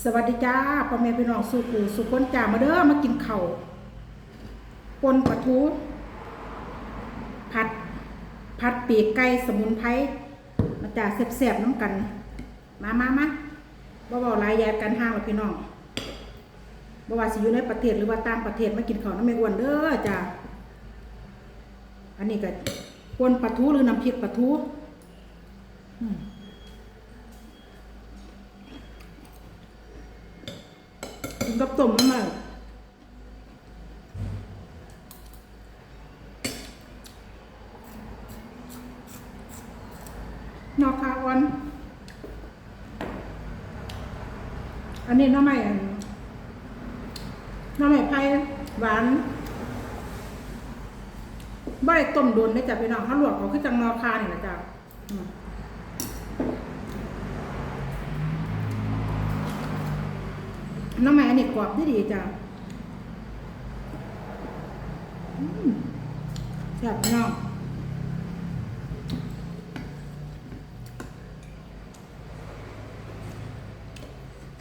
สวัสดีจ้าพ่อแม่พี่น้องสู่ปูสุคนจ่ามาเด้อมากินเข้าปนปลาทูผัดผัดปีกไก่สมุนไพรมาจ่าแซ่บๆน้ำกัน มามามาบ่เว้าหลายแยกกันห้างพี่น้องบ่ว่าสิอยู่ในประเทศหรือว่าต่างประเทศมากินเข้าน้ำแม่อ้วนเด้อจ้าอันนี้ก็ปนปลาทูหรือน้ำพริกปลาทูอืม กินกับต้มน้ำมันนอกคาออน อันนี้น้ำใหม่น้ำใหม่ไผ่หวานบ่ได้ต้มโดนได้จ้ะพี่น้องเขาลวกเขาคือจังนอคาเนี่แหละจ้ะ น้ำมันอันนี้กรอบดีดีจ้ะแซ่บน้อง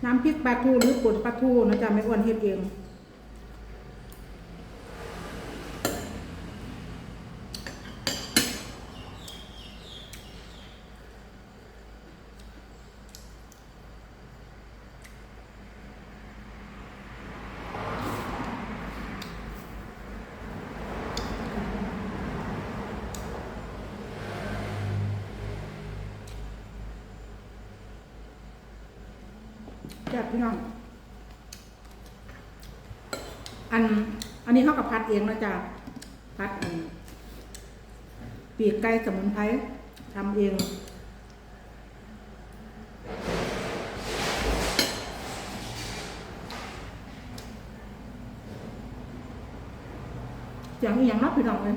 น้ำพริกปลาทูหรือป่นปลาทูนะจ๊ะไม่อ้วนเฮ็ดเอง แซ่บพี่น้อง อัน อันนี้เขากับพัดเองนะจ๊ะพัดอันปีกไก่สมุนไพรทำเองอย่างนี้อย่างนับพี่น้องเลย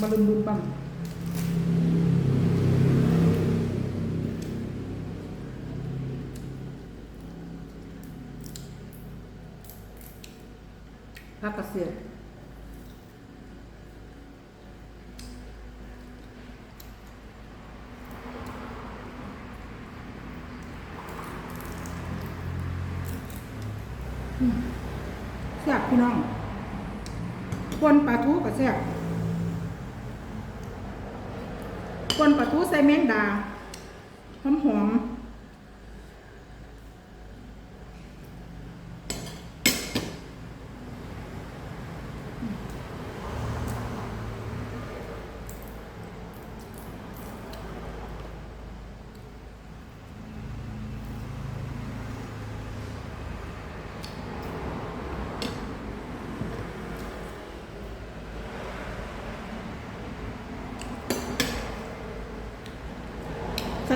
มาลุมลุมปั๊ม ผักกระเสียดอืมแซ่บพี่น้องปนปลาทูก็แซ่บปนปลาทูใส่แมงดาหอมหอม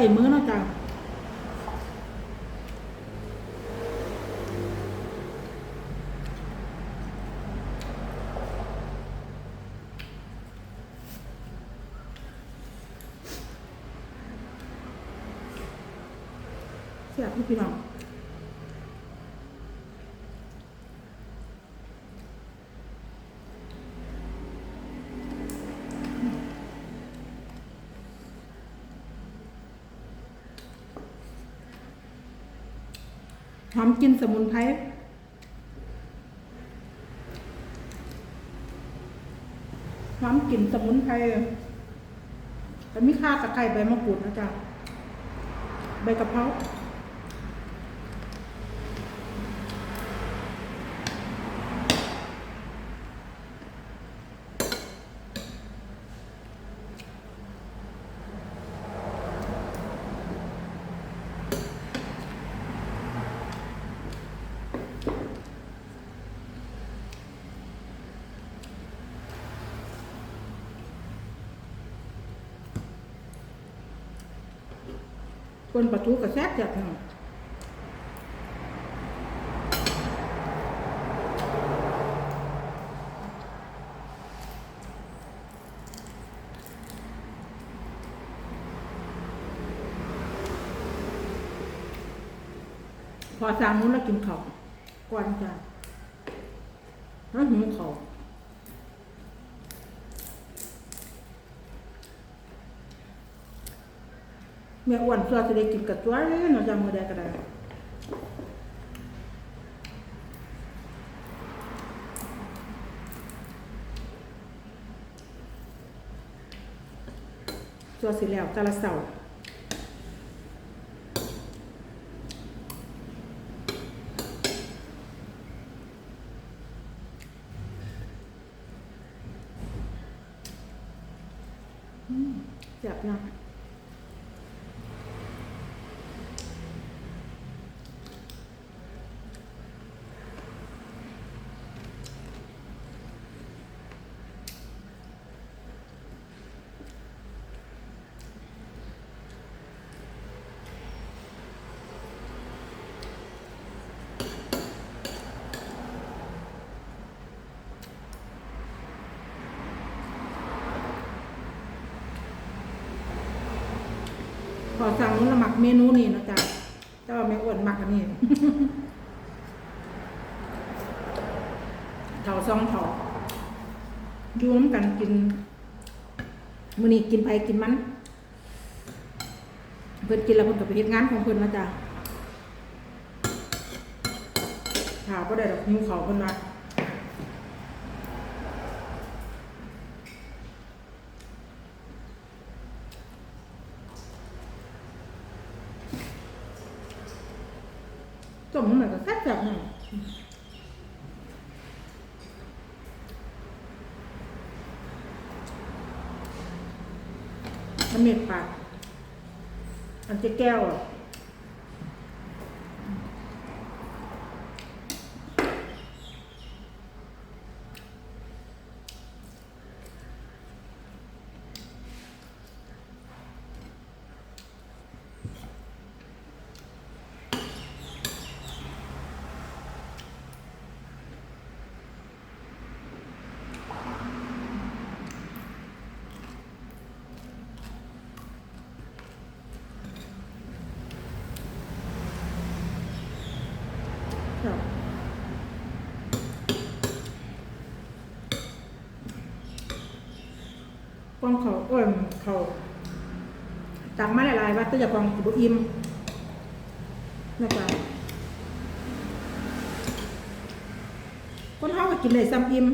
ส่มือเนาะจ้ะเสียพี่น้องห อมกินสมุนไพรหอมกลิ่นสมุนไพรแต่มีข่าตะไคร้ใบมะกรูดนะจ๊ะใบกะเพรา คนปลาทูกับแซ่บจัดเนาะพอสามมื้อแล้วกินข้าวก่อนจ้ะแล้วหิวข้า แม่อ้วนเสื้อสิได้กินกับจ้วยเนาะจ้ามื้อใดก็ได้ตัวสิแล้วแต่ละเสาร์อืมแซ่บเน พอสั่งนู้นละหมักเมนูนี่นะจ๊ะแต่ว่าแม่อ้วนหมักอันนี้เถาซองเถาอยุ่มกันกินมื้อนี้กินไปกินมัน เพิ่นกินแล้วเพิ่นก็ไปเฮ็ดงานของเพิ่นนะจ๊ะถามบ่ได้ดอกหิวเขาเพิ่นว่าต้มมันก็แซ่บๆนั่นน้ำ เม็ดปากอันเจ๊แก้วอะครับ กองเขาเอ้ยเขาตักมาหลายๆว่าตัวจะกองบุอิ่มนะจ๊ะคนเฮาก็กินได้ซ้ำอิ่ม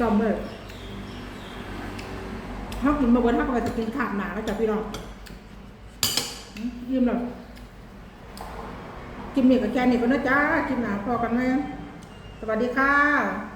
จอมเลย เฮากินมาวันเฮาก็จะกินขาดหนาแล้วจ้ะพี่น้องอืมอิ่มแล้วกินเนี่ยกับแกนี่ก็นะจ้ากินหนาพอกันไหมสวัสดีค่ะ